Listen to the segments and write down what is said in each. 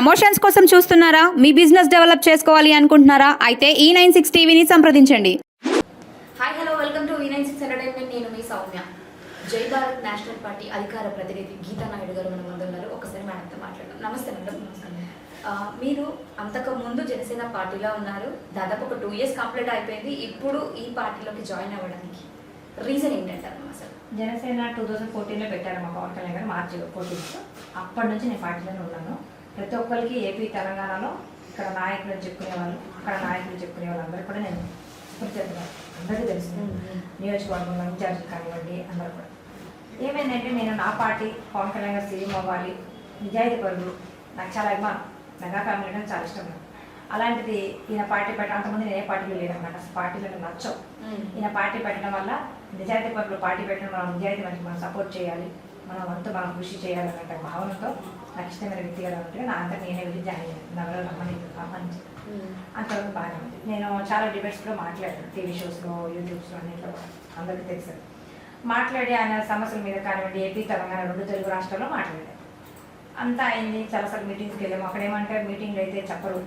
Promotions కోసం చూస్తున్నారా? మీ business develop చేసుకోవాలి అనుకుంటున్నారా? అయితే ఈ నైన్ సిక్స్ టీవీని సంప్రదించండి. Hi hello welcome to nine six entertainment. నేను మీ సౌమ్య. జై భారత్ నేషనల్ పార్టీ అధికార ప్రతినిధి గీతా నాయుడు గారు మన ముందు ఉన్నారు. ఒకసారి మేడంతో మాట్లాడదాం. నమస్తే మేడం మీరు అంతకు ముందు జనసేన పార్టీలో ఉన్నారు. దాదాపు ఒక టూ ఇయర్స్ కంప్లీట్ అయిపోయింది. ఇప్పుడు ఈ పార్టీలోకి జాయిన్ అవ్వడానికి రీజన్ ఏంటంటారు అసలు? జనసేన టూ థౌజండ్ ఫోర్టీన్లో పెట్టారు మా పవన్ కళ్యాణ్ గారు మార్చి ఫోర్టీన్లో అప్పటి నుంచి నేను పార్టీలోనే ఉన్నాను. ప్రతి ఒక్కరికి ఏపీ తెలంగాణలో ఇక్కడ నాయకులు చెప్పుకునేవాళ్ళు అక్కడ నాయకులు చెప్పుకునే వాళ్ళందరూ కూడా నేను సుపరిచితులు అందరికీ తెలుసు. నియోజకవర్గంలో ఇన్ఛార్జ్ కానివ్వండి అందరూ కూడా. ఏమైందంటే నేను నా పార్టీ పవన్ కళ్యాణ్ గారు సీఎం అవ్వాలి నిజాయితీ పరులు నాకు చాలా అభిమానం. మెగా ఫ్యామిలీ అంటే చాలా ఇష్టం. అలాంటిది ఈయన పార్టీ పెట్ట అంతమంది నేను ఏ పార్టీలో లేదన్నమాట అసలు పార్టీలో నచ్చవు. ఈయన పార్టీ పెట్టడం వల్ల నిజాయితీ పరులు పార్టీ పెట్టడం మనం నిజాయితీ మనకి మనం సపోర్ట్ చేయాలి. మనం వంతు మనం కృషి చేయాలన్న భావనతో నాకు ఇష్టమైన వ్యక్తిగా ఉంటే నా అంతా నేనే వెళ్ళి జాయిన్ అయ్యాను. నగరం రమ్మని రమ్మని అంతవరకు బాగానే ఉంది. నేను చాలా డిబేట్స్లో మాట్లాడాను టీవీ షోస్లో యూట్యూబ్స్లో అన్నింటిలో అందరికీ తెలుసు. మాట్లాడి ఆయన సమస్యల మీద కానివ్వండి ఏపీ తెలంగాణ రెండు తెలుగు రాష్ట్రాల్లో మాట్లాడాను. అంతా అయింది. చాలాసార్లు మీటింగ్స్కి వెళ్ళాము. అక్కడ ఏమంటే మీటింగ్లు అయితే చెప్పరు.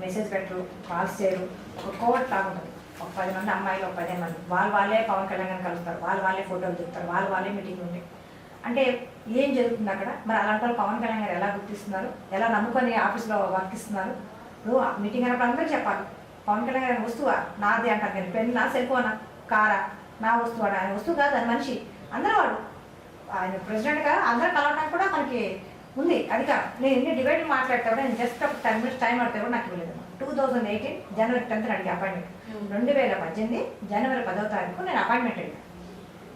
మెసేజ్ పెట్టరు కాల్స్ చేయరు. ఒక కోవట్ లాగుంటుంది ఒక పది మంది అమ్మాయిలు ఒక పదిహేను మంది. వాళ్ళు వాళ్ళే పవన్ కళ్యాణ్ కలుస్తారు వాళ్ళు వాళ్ళే ఫోటోలు చెప్తారు వాళ్ళు వాళ్ళే మీటింగ్ ఉంటాయి. అంటే ఏం జరుగుతుంది అక్కడ? మరి అలాంటి వాళ్ళు పవన్ కళ్యాణ్ గారు ఎలా గుర్తిస్తున్నారు? ఎలా నమ్ముకొని ఆఫీస్లో వర్క్ ఇస్తున్నారు? ఇప్పుడు మీటింగ్ అయినప్పుడు అందరూ చెప్పాలి. పవన్ కళ్యాణ్ గారి వస్తువా? నాది అంటారు నేను పెన్ నా సెల్ ఫోనా? కారా? నా వస్తువు ఆయన వస్తువు కాదు అది మనిషి. అందరూ వాడు. ఆయన ప్రెసిడెంట్గా అందరూ కలవడానికి కూడా మనకి ఉంది అధికారం. నేను ఎన్ని డిబేట్లు మాట్లాడితే కూడా నేను జస్ట్ ఒక టెన్ మినిట్స్ టైం పడితే కూడా నాకు ఇవ్వలేదు. Two thousand eighteen January tenth అడిగి అపాయింట్మెంట్. రెండు వేల పద్దెనిమిది జనవరి పదో తారీఖు నేను అపాయింట్మెంట్ అడిగాను.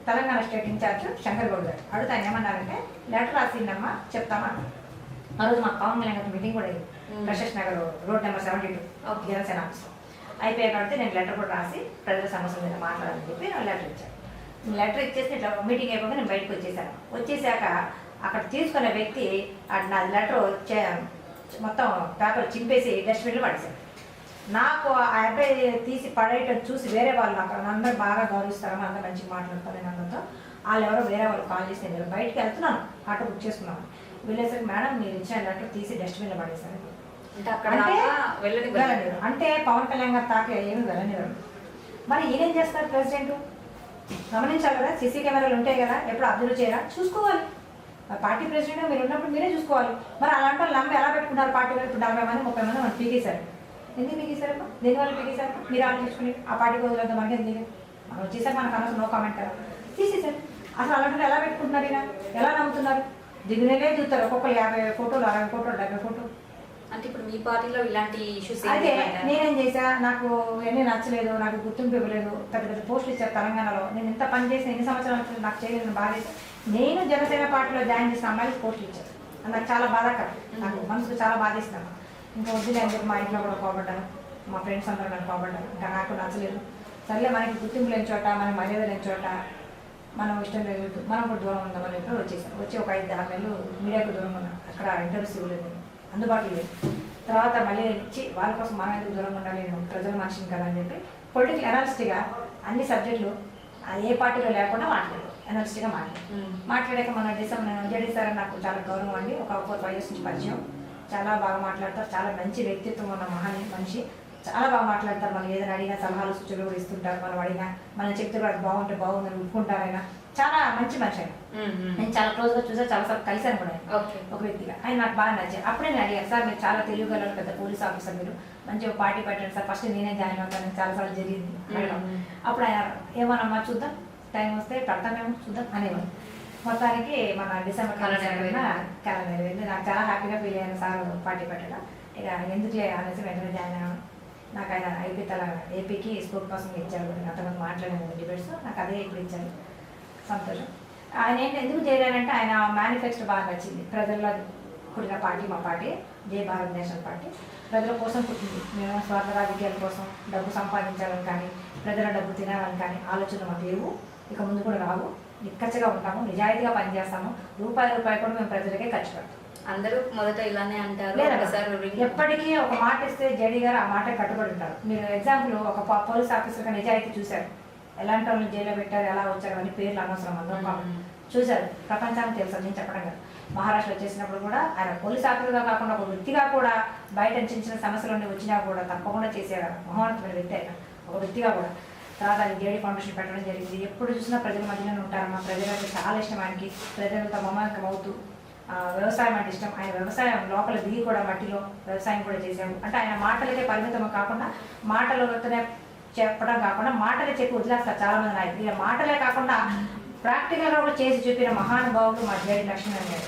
Telangana state in charge Shankar Goud గారు. అడుగుతా ఆయన ఏమన్నారంటే లెటర్ రాసిందమ్మా చెప్తామా? ఆ రోజు మాకు పవన్ కళ్యాణ్ మీటింగ్ కూడా అయింది. ప్రశస్ Nagar road number seventy two. Janasena ఆఫీస్లో అయిపోయాక నేను లెటర్ కూడా రాసి ప్రజల సమస్యల మీద మాట్లాడాలని చెప్పి నేను లెటర్ ఇచ్చాను లెటర్ ఇచ్చేసి ఇట్లా మీటింగ్ అయిపోయి నేను బయటకు వచ్చేసాను. వచ్చేసాక అక్కడ తీసుకున్న వ్యక్తి నా లెటర్ మొత్తం పేపర్ చింపేసి డస్ట్బిన్లో పడేశాడు. నాకు ఆ అబ్బాయి తీసి పడేయటం చూసి వేరే వాళ్ళు నాకు అందరూ బాగా గౌరవిస్తారు అందరూ మంచిగా మాట్లాడతారు నేను అందరితో వాళ్ళు ఎవరో వేరే వాళ్ళు కాల్ చేసి నేను బయటికి వెళ్తున్నాను ఆటో బుక్ చేసుకున్నాను. వెళ్ళేసరికి మేడం మీరు ఇచ్చిన లెటర్ తీసి డస్ట్బిన్లో పడేశారు. అంటే వెళ్ళనివ్వరు. అంటే పవన్ కళ్యాణ్ గారు తాకే ఏమి వెళ్ళనివ్వరు మరి ఈయనేం చేస్తారు ప్రెసిడెంట్? గమనించాలి కదా సీసీ కెమెరాలు ఉంటాయి కదా ఎప్పుడు అబ్జర్వ్ చేయరా? చూసుకోవాలి. పార్టీ ప్రెసిడెంట్ మీరు ఉన్నప్పుడు మీరే చూసుకోవాలి. మరి అలాంటి వాళ్ళు నమ్మి ఎలా పెట్టుకున్నారు పార్టీలో? ఇప్పుడు నలభై మంది ముప్పై మంది మనం పీకేశారు. ఎందుకు పీకేశారు దేని వల్ల పీకేశారు మీరు ఆలోచించుకుని ఆ పార్టీకి వదిలేదు మనకి ఎందుకు మనం వచ్చేసారు మనకు అనవసరం నో కామెంట్ కదా. తీసేశారు అసలు అలాంటి ఎలా పెట్టుకుంటున్నారు ఈయన? ఎలా నమ్ముతున్నారు? దిగునేలే చూస్తారు. ఒక్కొక్కరు యాభై ఫోటోలు అరవై ఫోటోలు డెబ్బై ఫోటోలు. అంటే ఇప్పుడు మీ పార్టీలో ఇలాంటి ఇష్యూస్ అయితే నేనేం చేశా? నాకు ఎన్ని నచ్చలేదు నాకు గుర్తింపు ఇవ్వలేదు పెద్ద పెద్ద పోస్టులు ఇచ్చారు తెలంగాణలో. నేను ఇంత పని చేసిన ఎన్ని సంవత్సరాలు నాకు చేయలేదు బాధ నేను జనసేన పార్టీలో జాయిన్ చేసిన అమ్మాయికి పోస్టులు ఇచ్చారు. నాకు చాలా బాధాకరం. నాకు మనసుకు చాలా బాధేస్తాను ఇంకా వద్దులే అని చెప్పి మా ఇంట్లో కూడా కోబడ్డాను మా ఫ్రెండ్స్ అందరూ నన్ను కోబడ్డాను ఇంకా నాకు నచ్చలేదు. సర్లే మనకి గుర్తింపు లేని చోట మనకి మర్యాద లేని చోట మనం ఇష్టం లేదు మనం కూడా దూరం ఉందామని చెప్పి వచ్చేసాను వచ్చి ఒక ఐదు ఆరు నెలలు మీడియాకు దూరం ఉన్నాను అక్కడ ఇంటర్వ్యూస్ ఇవ్వలేదు. నేను. అందుబాటులో లేదు. తర్వాత మళ్ళీ ఇచ్చి వాళ్ళ కోసం మనం ఎందుకు దూరంగా ఉండాలి? నేను ప్రజల మనిషిని కదా అని చెప్పి పొలిటికల్ ఎనాలిస్ట్గా అన్ని సబ్జెక్టులు ఏ పార్టీలో లేకుండా మాట్లాడారు. ఎనాలిస్ట్గా మాట్లాడారు. మాట్లాడాక మన డిసెంబర్ జడి సార్ నాకు చాలా గౌరవం అండి. ఒక ఫోర్ ఫైవ్ ఇయర్స్ నుంచి పరిచయం. చాలా బాగా మాట్లాడతారు. చాలా మంచి వ్యక్తిత్వం ఉన్న మహాని మనిషి. చాలా బాగా మాట్లాడతారు. మనం ఏదైనా అడిగినా సలహాలు సూచనలు కూడా ఇస్తుంటారు. మనం అడిగినా మనం చెప్తే కూడా అది బాగుంటే బాగుందని ఒప్పుకుంటారు ఆయన చాలా మంచి మనిషి ఆయన. నేను చాలా క్లోజ్గా చూసా. చాలా సార్లు కలిశాను కూడా ఒక వ్యక్తిగా. ఆయన నాకు బాగా నచ్చాయి అప్పుడే నేను అడిగాను సార్ మీరు చాలా తెలియగల పెద్ద పోలీస్ ఆఫీసర్ మీరు. మంచిగా పార్టీ పెట్టండి సార్. ఫస్ట్ నేనే జాయిన్ అవుతాను చాలా సార్లు జరిగింది. అప్పుడు ఆయన ఏమన్నమ్మా చూద్దాం. టైం వస్తే పెడతామేమో చూద్దాం అనేవాడు. మొత్తానికి మన డిసెంబర్ కల కల నెరవేరింది. నెరవేరింది. నాకు చాలా హ్యాపీగా ఫీల్ అయ్యాను సార్ పార్టీ పెట్టడం. ఇక ఎందుకులే అనేసి వెంటనే జాయిన్ అయ్యాను నాకు ఆయన ఐపీ తల ఏపీకి స్పోర్ట్ కోసం ఇచ్చారు అంతమంది మాట్లాడాను డిబేట్స్. నాకు అదే ఇప్పుడు ఇచ్చారు. సంతోషం. ఆయన ఏంటి ఎందుకు చేరారంటే ఆయన మేనిఫెస్టో బాగా నచ్చింది. ప్రజల్లో పుట్టిన పార్టీ మా పార్టీ జై భారత్ నేషనల్ పార్టీ. ప్రజల కోసం పుట్టింది. మేము స్వార్థ రాజకీయాల కోసం డబ్బు సంపాదించాలని కానీ ప్రజల డబ్బు తినాలని కానీ ఆలోచన మాకు లేవు. ఇక ముందు కూడా రావు. నిక్కచ్చగా ఉంటాము నిజాయితీగా పనిచేస్తాము. రూపాయి రూపాయి కూడా మేము ప్రజలకే ఖర్చు పెడతాం. అందరూ మొదట ఇలానే అంటారు ఎప్పటికీ ఒక మాట ఇస్తే జడి గారు ఆ మాట కట్టుబడి ఉంటారు. మీరు ఎగ్జాంపుల్ ఒక పోలీస్ ఆఫీసర్ నిజాయితీ చూశారు. ఎలాంటి వాళ్ళని జైల్లో పెట్టారు ఎలా వచ్చారు అని పేర్లు అనవసరం అందరం. చూశారు. ప్రపంచానికి తెలుసు నేను చెప్పడం కాదు. మహారాష్ట్ర వచ్చేసినప్పుడు కూడా ఆయన పోలీస్ ఆఫీసర్గా కాకుండా ఒక వ్యక్తిగా కూడా బయట చిన్న చిన్న సమస్యలు ఉండి వచ్చినా కూడా తప్పకుండా చేసేవారు. మహోన్నతమైన వ్యక్తి ఆయన. ఒక వ్యక్తిగా కూడా. తర్వాత అది జేడీ ఫౌండేషన్ పెట్టడం జరిగింది. ఎప్పుడు చూసినా ప్రజల మధ్యలోనే ఉంటారు. మా ప్రజలకు చాలా ఇష్టం ఆయనకి. ప్రజలతో మమకం అవుతూ వ్యవసాయం అంటే ఇష్టం. ఆయన వ్యవసాయం లోపల దిగి కూడా మట్టిలో వ్యవసాయం కూడా చేశాడు అంటే ఆయన మాటలకే పరిమితం కాకుండా మాటలతోనే చెప్పడం కాకుండా మాటలే చెప్పి వదిలేస్తారు చాలా మంది నాయకులు. ఇలా మాటలే కాకుండా ప్రాక్టికల్గా కూడా చేసి చూపిన మహానుభావుడు మా జేడి లక్ష్మీ గారు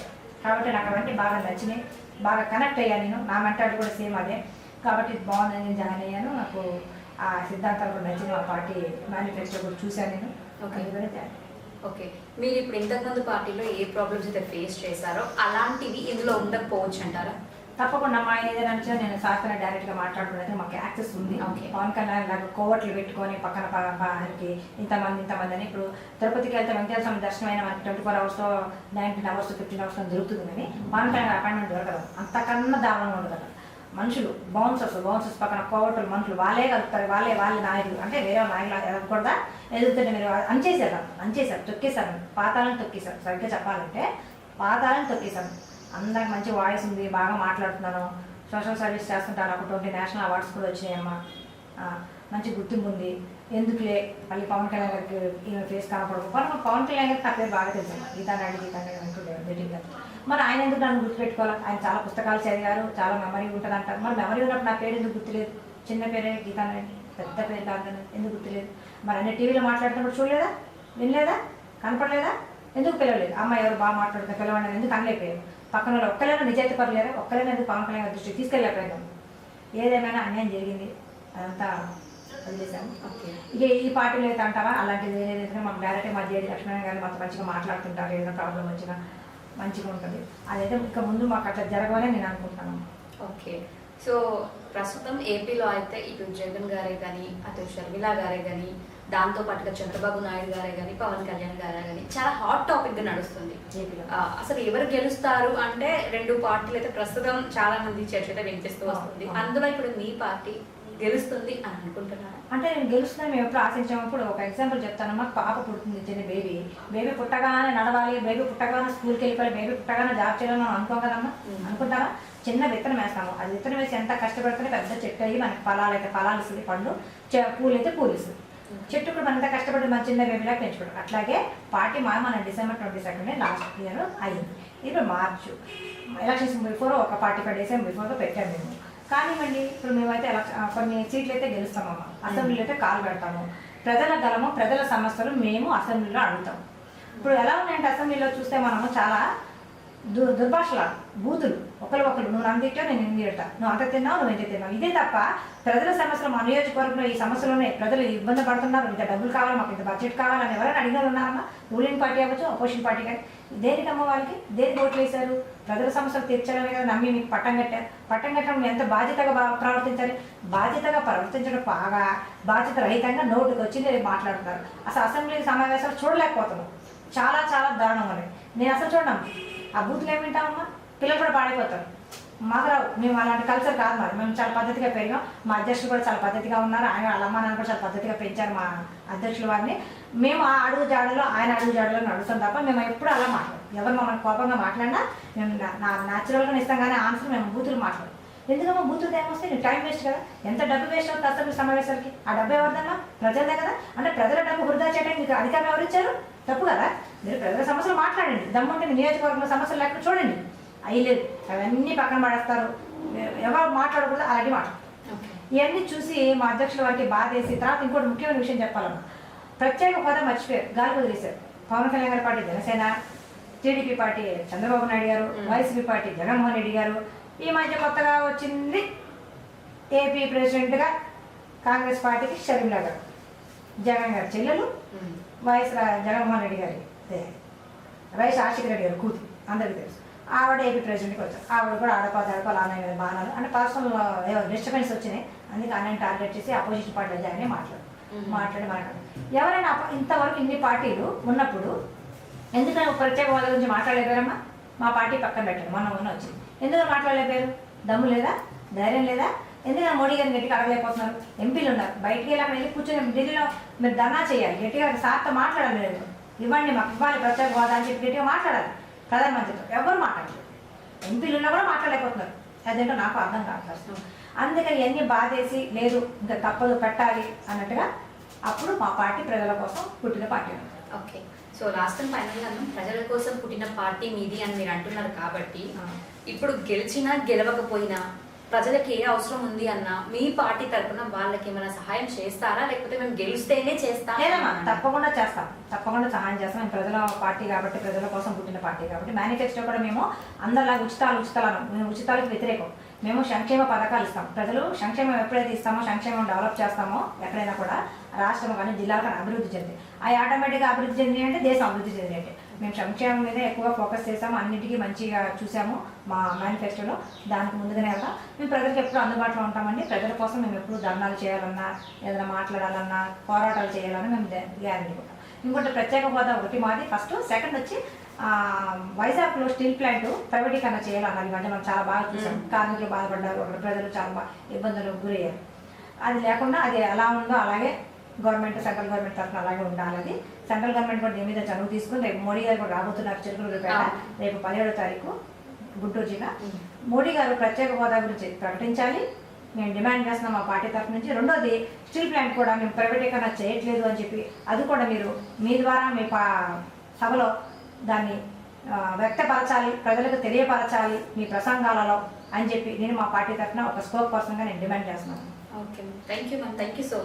కాబట్టి నాకు అవన్నీ బాగా నచ్చినాయి. బాగా కనెక్ట్ అయ్యాను నేను. నా మెంటాలిటీ కూడా సేమ్ అదే. కాబట్టి బాగుందని జాయిన్ అయ్యాను. నాకు ఆ సిద్ధాంతాలు నచ్చిన పార్టీ మేనిఫెస్టో కూడా చూశాను నేను. అందుకనే జాయిన్. ఓకే మీరు ఇప్పుడు ఇంతకుముందు పార్టీలో ఏ ప్రాబ్లమ్స్ అయితే ఫేస్ చేశారో అలాంటివి ఇందులో ఉండకపోవచ్చు అంటారా తప్పకుండా మా ఏదైనా అంటే నేను సార్తో డైరెక్ట్గా మాట్లాడుకున్నది మాకు యాక్సెస్ ఉంది. పవన్ కళ్యాణ్ లాగా కోవట్లు పెట్టుకొని పక్కన ఆయనకి ఇంతమంది ఇంతమంది అని ఇప్పుడు తిరుపతికి వెళ్తే వెంకటేశ్వర స్వామి దర్శనం అయిన మనకి twenty four hours nineteen hours fifteen hours దొరుకుతుంది కానీ పవన్ కళ్యాణ్ అపాయింట్మెంట్ దొరకదు అంతకన్నా దారుణంగా ఉండదు మనుషులు బౌన్సర్స్ బౌన్సర్స్ పక్కన కోవటలు మనుషులు వాళ్ళే కలుపుతారు వాళ్ళే వాళ్ళే నాయకులు. అంటే వేరే నాయకులు ఎదగకూడదా? ఎదుగుతుంటే మీరు అంచేశారు అంచేశారు తొక్కేశారు పాతాలను తొక్కేశారు. సరిగ్గా చెప్పాలంటే పాతాలను తొక్కేశాను అందరికి మంచి వాయిస్ ఉంది బాగా మాట్లాడుతున్నాను సోషల్ సర్వీస్ చేస్తుంటాను ఒక ట్వంటీ నేషనల్ అవార్డ్స్ కూడా వచ్చినాయమ్మా. మంచి గుర్తింపు ఉంది. ఎందుకులే? మళ్ళీ పవన్ కళ్యాణ్ గారికి ఈమె ఫేస్ కనపడదు. పవన్ కళ్యాణ్ గారికి నా పేరు బాగా తెలుసమ్మా గీతా నాయుడు గీతా నాయుడు మీటింగ్ గారు మరి ఆయన ఎందుకు నన్ను గుర్తుపెట్టుకోవాలి? ఆయన చాలా పుస్తకాలు చదివారు చాలా మెమరీ ఉంటుంది అంటారు మరి మెమరీ ఉన్నప్పుడు నా పేరు ఎందుకు గుర్తులేదు? చిన్న పేరే గీతా నాయుడు పెద్ద పేరు కాదు ఎందుకు గుర్తులేదు? మరి అన్ని టీవీలో మాట్లాడుతున్నప్పుడు చూడలేదా? వినలేదా? కనపడలేదా? ఎందుకు పిలవలేదు? అమ్మ ఎవరు బాగా మాట్లాడుతున్నారు పిలవండి ఎందుకు అనలేకపోయారు? పక్కన వాళ్ళు ఒక్కరైనా నిజాయితీ పడలేరా ఒక్కరైనా ఎందుకు పవన్ కళ్యాణ్ దృష్టికి తీసుకెళ్ళలేకపోయాం ఏదేమైనా అన్యాయం జరిగింది? అదంతా వదిలేసాము ఓకే. ఇక ఈ పార్టీలో అయితే అంటావా? అలాంటిది ఏదైతే మాకు డైరెక్ట్ మా జేడి లక్ష్మణ గారు మాకు మంచిగా మాట్లాడుతుంటారు ఏదైనా ప్రాబ్లం వచ్చినా. మంచిగా ఉంటుంది. అదైతే ఇక ముందు మాకు అట్లా జరగవని నేను అనుకుంటున్నాను. ఓకే. సో ప్రస్తుతం ఏపీలో అయితే ఇటు జగన్ గారే కానీ అటు షర్మిల గారే కానీ దాంతో పాటుగా చంద్రబాబు నాయుడు గారే కానీ పవన్ కళ్యాణ్ గారే కానీ చాలా హాట్ టాపిక్గా నడుస్తుంది. అసలు ఎవరు గెలుస్తారు అంటే రెండు పార్టీలు అయితే ప్రస్తుతం చాలా మంది చర్చ అయితే వినిపిస్తూ వస్తుంది. అందులో ఇప్పుడు మీ పార్టీ గెలుస్తుంది అని అనుకుంటున్నారా? అంటే నేను గెలుస్తున్నా మేము ఎప్పుడు ఆశించామప్పుడు ఒక ఎగ్జాంపుల్ చెప్తాను. మాకు పాప పుడుతుంది చిన్న బేబీ బేబీ పుట్టగానే నడవాలి బేబీ పుట్టగానే స్కూల్కి వెళ్ళిపోయి బేబీ పుట్టగానే జాబ్ చేయాలని మనం అనుకోం కదమ్మా. అనుకుంటారా? చిన్న విత్తనం వేస్తాము. అది విత్తనం వేసి ఎంత కష్టపడితే పెద్ద చెట్టు అయ్యి మనకి ఫలాలు అయితే ఫలాలు ఇస్తుంది. పండు చె- పూలు అయితే పూలు ఇస్తుంది. చెట్టు కూడా మనం ఎంత కష్టపడి మన చిన్న బేబీలా పెంచుకుంటాం అట్లాగే పార్టీ మా మన December twenty second last year అయింది. ఇప్పుడు మార్చ్. ఎలక్షన్స్ బిఫోర్ ఒక ఫార్టీ ఫైవ్ డేస్ బిఫోర్గా పెట్టాము మేము. కానివ్వండి ఇప్పుడు మేమైతే కొన్ని సీట్లు అయితే గెలుస్తామమ్మా అసెంబ్లీలో అయితే కాలు పెడతాము ప్రజల గలము ప్రజల సమస్యలు మేము అసెంబ్లీలో అడుగుతాం. ఇప్పుడు ఎలా ఉన్నాయంటే అసెంబ్లీలో చూస్తే మనము చాలా దు దుర్భాషల బూతులు. ఒకరు ఒకరు నువ్వు నన్ను తిట్టావు నేను నిన్ను తిడతా. నువ్వు అంత తిన్నావు నువ్వు ఇంత తిన్నావు. ఇదే తప్ప ప్రజల సమస్యలు మా నియోజకవర్గంలో ఈ సమస్యలు ఉన్నాయి ప్రజలు ఇబ్బంది పడుతున్నారు. ఇంత డబ్బులు కావాలి మాకు ఇంత బడ్జెట్ కావాలని ఎవరైనా అడిగిన ఉన్నారమ్మా? రూలింగ్ పార్టీ అవ్వచ్చు అపోజిషన్ పార్టీ కానీ. దేనికమ్మ వాళ్ళకి? దేనికి ఓట్లు వేశారు? ప్రజల సమస్యలు తీర్చాలనే కదా నమ్మి మీకు పట్టం కట్టారు పట్టం కట్టడం ఎంత బాధ్యతగా బా- ప్రవర్తించాలి? బాధ్యతగా ప్రవర్తించడం బాగా బాధ్యత రహితంగా నోటుకు వచ్చింది మాట్లాడుతున్నారు. అసలు అసెంబ్లీ సమావేశాలు చూడలేకపోతున్నాం. చాలా చాలా దారుణంగా ఉన్నాయి. నేను అసలు చూడను. ఆ బూతులు ఏమి వింటామమ్మా పిల్లలు కూడా పాడైపోతారు. మాకు రావు. మేము అలాంటి కల్చర్ కాదు మరి. మేము చాలా పద్ధతిగా పెరిగాం. మా అధ్యక్షులు కూడా చాలా పద్ధతిగా ఉన్నారు. ఆయన వాళ్ళ అమ్మ నాన్న కూడా చాలా పద్ధతిగా పెంచారు మా అధ్యక్షుల వారిని. మేము ఆ అడుగు జాడలో ఆయన అడుగు జాడలో నడుస్తాం తప్ప మేము ఎప్పుడు అలా మాట్లాడము. ఎవరు మమ్మల్ని కోపంగా మాట్లాడినా మేము నా- న్యాచురల్గా ఇస్తాం కానీ ఆన్సర్ మేము బూతులు మాట్లాడము. ఎందుకమ్మా బూతులు ఏమొస్తే నీకు టైం వేస్ట్ కదా? ఎంత డబ్బు వేస్ట్ అవుతుంది అసలు సమావేశాలకి? ఆ డబ్బు ఎవరిదమ్మా? ప్రజలదే కదా? అంటే ప్రజల డబ్బు వృధా చేయడానికి మీకు అధికారం ఎవరు ఇచ్చారు తప్పు కదా? మీరు ప్రజల సమస్యలు మాట్లాడండి. దమ్ముంటే నియోజకవర్గంలో సమస్యలు లేకుండా చూడండి. అవి లేదు అవన్నీ పక్కన పడేస్తారు. ఎవరు మాట్లాడకూడదు అలాంటి మాట ఓకే. ఇవన్నీ చూసి మా అధ్యక్షుల వారికి బాధ వేసి తర్వాత ఇంకోటి ముఖ్యమైన విషయం చెప్పాలమ్మా. ప్రత్యేక హోదా మర్చిపోయారు గాలి వదిలేశారు. పవన్ కళ్యాణ్ గారి party Janasena TDP party Chandrababu Naidu గారు. వైసీపీ పార్టీ జగన్మోహన్ రెడ్డి గారు. ఈ మధ్య కొత్తగా వచ్చింది ఏపీ ప్రెసిడెంట్గా కాంగ్రెస్ పార్టీకి షర్మిల గారు. జగన్ గారి చెల్లెలు. వైఎస్ జగన్మోహన్ రెడ్డి గారి వైఎస్ రాజశేఖర రెడ్డి గారు కూతురు. అందరికీ తెలుసు. ఆవిడ ఏపీ ప్రెసిడెంట్కి వచ్చారు. ఆవిడ కూడా అడప దడప లానే బాణాలు. అంటే పర్సనల్ డిస్టర్బెన్స్ వచ్చినాయి. అందుకే ఆయన టార్గెట్ చేసి అపోజిషన్ పార్టీలో జాయిన్ మాట్లాడు. మాట్లాడి మాట్లాడు. ఎవరైనా ఇంతవరకు ఇన్ని పార్టీలు ఉన్నప్పుడు ఎందుకని ప్రత్యేక హోదా గురించి మాట్లాడలేపారమ్మా మా పార్టీ పక్కన పెట్టండి. మొన్న మొన్న వచ్చింది. ఎందుకని మాట్లాడలేపారు దమ్ము లేదా? ధైర్యం లేదా? ఎందుకని మోడీ గారిని గట్టిగా అడగలేకపోతున్నారు? ఎంపీలు ఉన్నారు. బయటికి వెళ్ళి అక్కడ వెళ్ళి కూర్చొని ఢిల్లీలో మీరు ధర్నా చేయాలి. గట్టిగా సార్తో మాట్లాడాలి మీరు. ఇవ్వండి మాకు ఇవ్వాలి ప్రత్యేక హోదా అని చెప్పి గట్టిగా మాట్లాడాలి. ప్రధానమంత్రితో ఎవరు మాట్లాడలేదు. ఎంపీలు ఉన్నా కూడా మాట్లాడలేకపోతున్నారు. అదేంటో నాకు అర్థం కావట్లేదు అందుకని ఇవన్నీ బాధేసి లేదు ఇంకా తప్పదు పెట్టాలి అన్నట్టుగా అప్పుడు మా పార్టీ ప్రజల కోసం పుట్టిన party. Okay. So last time ఫైనల్గా ప్రజల కోసం పుట్టిన పార్టీ మీది అని మీరు అంటున్నారు కాబట్టి. ఇప్పుడు గెలిచినా గెలవకపోయినా ప్రజలకి ఏ అవసరం ఉంది అన్న మీ పార్టీ తరపున వాళ్ళకి ఏమైనా సహాయం చేస్తారా? లేకపోతే మేము గెలిస్తేనే చేస్తాం లేదమ్మా తప్పకుండా చేస్తాం. తప్పకుండా సహాయం చేస్తాం. మేము ప్రజల పార్టీ కాబట్టి ప్రజల కోసం పుట్టిన పార్టీ కాబట్టి మేనిఫెస్టో కూడా మేము అందరిలా ఉచితాలు ఉచితాలు మేము ఉచితాలకు వ్యతిరేకం. మేము సంక్షేమ పథకాలు ఇస్తాం. ప్రజలు సంక్షేమం ఎప్పుడైతే ఇస్తామో సంక్షేమం డెవలప్ చేస్తామో ఎక్కడైనా కూడా రాష్ట్రం కానీ జిల్లాలు కానీ అభివృద్ధి చెంది అవి ఆటోమేటిక్గా అభివృద్ధి చెంది అంటే దేశం అభివృద్ధి చెందినట్టే మేము సంక్షేమం మీద ఎక్కువ ఫోకస్ చేసాము అన్నిటికీ మంచిగా చూసాము మా మేనిఫెస్టోలో దానికి ముందుగానే వెళ్తాం మేము ప్రజలకు ఎప్పుడు అందుబాటులో ఉంటామండి. ప్రజల కోసం మేము ఎప్పుడు ధర్నాలు చేయాలన్నా ఏదైనా మాట్లాడాలన్నా పోరాటాలు చేయాలన్నా మేము గ్యారంటీ ఉంటాం ఇంకోటి ప్రత్యేక హోదా ఒకటి మాది. ఫస్ట్ సెకండ్ వచ్చి వైజాగ్లో స్టీల్ ప్లాంట్ ప్రైవేటీకరణ చేయాలన్నారు మధ్య మనం చాలా బాగా చూసాం కార్మికులు బాధపడ్డారు అక్కడ ప్రజలు చాలా ఇబ్బందులకు గురయ్యారు. అది లేకుండా అది ఎలా ఉందో అలాగే గవర్నమెంట్ సెంట్రల్ గవర్నమెంట్ తరఫున అలాగే ఉండాలి సెంట్రల్ గవర్నమెంట్ కూడా దీని మీద చనువు తీసుకుని రేపు మోడీ గారు కూడా రాబోతున్నారు చిరుకులపేట. రేపు పదిహేడో తారీఖు గుంటూరు జిల్లా. మోడీ గారు ప్రత్యేక హోదా గురించి ప్రకటించాలి. మేము డిమాండ్ చేస్తున్నాం మా పార్టీ తరఫు నుంచి. రెండోది స్టీల్ ప్లాంట్ కూడా మేము ప్రైవేటీకరణ చేయట్లేదు అని చెప్పి అది కూడా మీరు మీ ద్వారా మీ పా సభలో దాన్ని వ్యక్తపరచాలి ప్రజలకు తెలియపరచాలి మీ ప్రసంగాలలో అని చెప్పి నేను మా పార్టీ తరఫున ఒక స్పోక్ పర్సన్గా నేను డిమాండ్ చేస్తున్నాను. Okay thank you ma'am. Thank you so much